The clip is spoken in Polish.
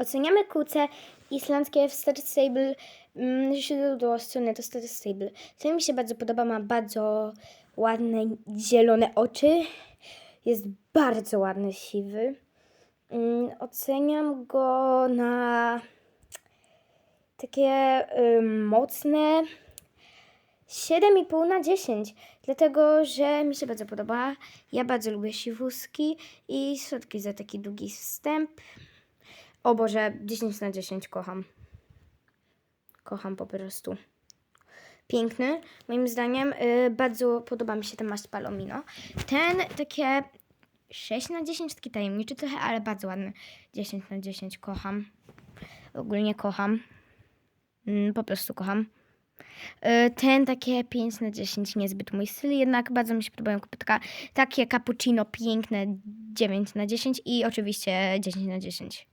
Oceniamy kuce islandzkie w Star Stable. Mm, źródło strony to Star Stable. To mi się bardzo podoba, ma bardzo ładne, zielone oczy. Jest bardzo ładny, siwy. Mm, oceniam go na takie y, mocne 7,5 na 10, dlatego że mi się bardzo podoba. Ja bardzo lubię siwuski i środki za taki długi wstęp. O Boże, 10 na 10 kocham. Kocham po prostu. Piękny, moim zdaniem. y, bardzo podoba mi się ten maść Palomino. Ten takie 6 na 10, taki tajemniczy trochę, ale bardzo ładny. 10 na 10 kocham. Ogólnie kocham. Mm, po prostu kocham. Y, Ten takie 5 na 10 niezbyt mój styl, jednak bardzo mi się podobają kopytka. Takie cappuccino piękne 9 na 10 i oczywiście 10 na 10.